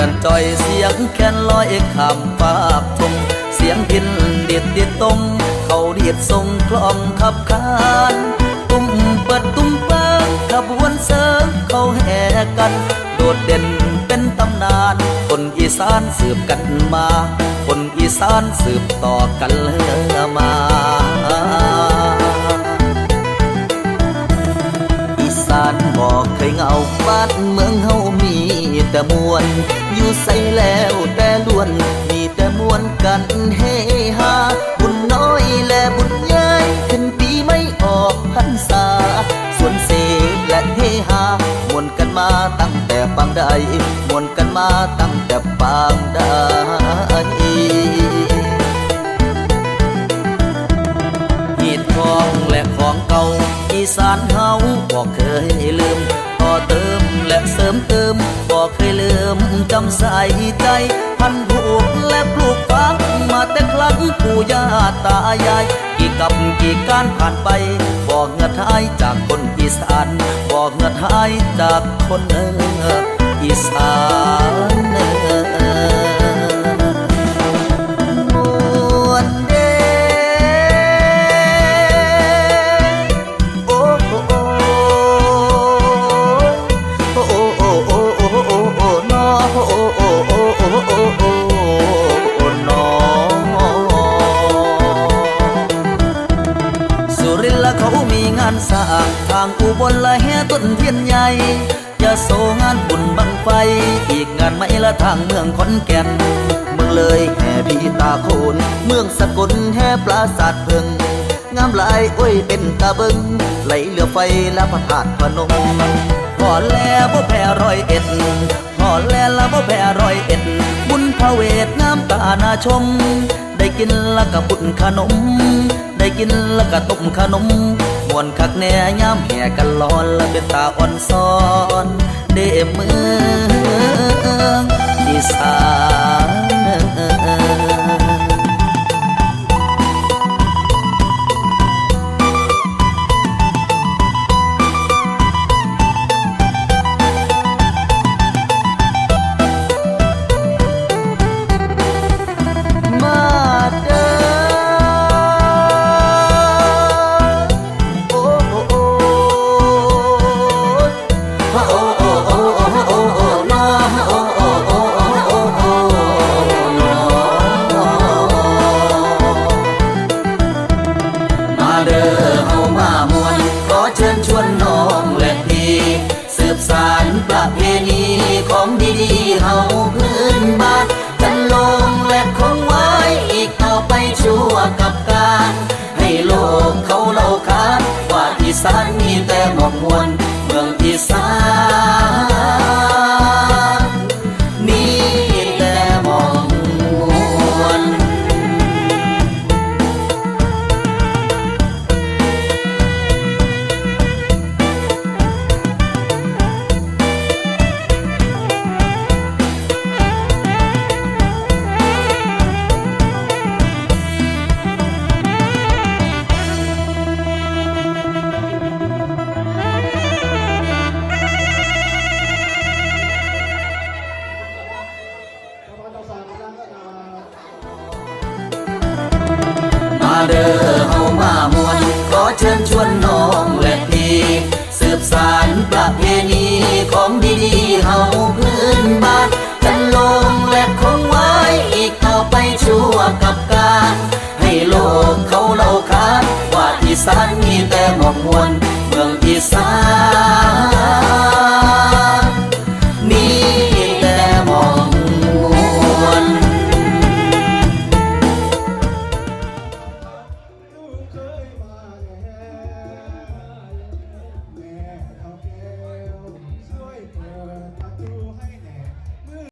อยเสียงแคนลอยคำปากทงเสียงพินเด็ดเด็ดตรงเขาเรียดทรงกลองขับคานตุ้มเปิดตุ้มเปิงขบวนเสริงเขาแห่กัน โดดเด่นเป็นตำนาน คนอีสานสืบกันมา คนอีสานสืบต่อกันเลยมาอีสานบอกเคยเงาบ้านเมืองเฮามีแต่มวล อยู่ใส่แล้วแต่ล้วน มีแต่มวลกันเฮฮาบุญน้อยและบุญใหญ่ขึ้นปีไม่ออกพรรษา ส่วนเสกและเฮฮามวนกันมาตั้งแต่ปางใดมวนกันมาตั้งแต่ปางใดหีดของและของเก่าอีสานเฮาบอกเคยลืม มจำใส่ใจ พันผูกและปลูกฝังมาแต่ครั้งปู่ย่าตายาย กี่กับกี่การผ่านไปบอกเงือดหายจากคนอีสานบอกเงือดหายจากคนเอออีสาน ละเขามีงานสร้างทางอุบลละแห่ต้นเทียนใหญ่ยะโสงานบุญบังไฟ อีกงานไม่ละทางเมืองขอนแก่นเมืองเลยแห่พีตาโคนเมืองสกลแห่ปราสาทเพิงงามหลายโอ้ยเป็นตาเบิงไหลเหลือไฟและพระธาตุพนมหอแล้วบ่แพ้ร้อยเอ็ดหอแลละบ่แพ้ร้อยเอ็ด บุญพระเวทงามตานาชม ได้กินละกะบุญขนม กินแล้วกะต้มขนมมวนคักแน่ยามแห่กันร้อนและเป็นตาอ่อนซ้อน เดเมืองอีสาน สานมีแต่หมอกมวลเมืองอีสาน เด้อเฮามามวนขอเชิญชวนน้องและพี่สืบสานประเพณีของดีๆเฮาพื้นบ้านจันลงและคงไว้อีกต่อไปชั่วกับการ ให้โลกเขาเล่าขานว่าอีสานมีแต่หมอกมวลเมืองอีสาน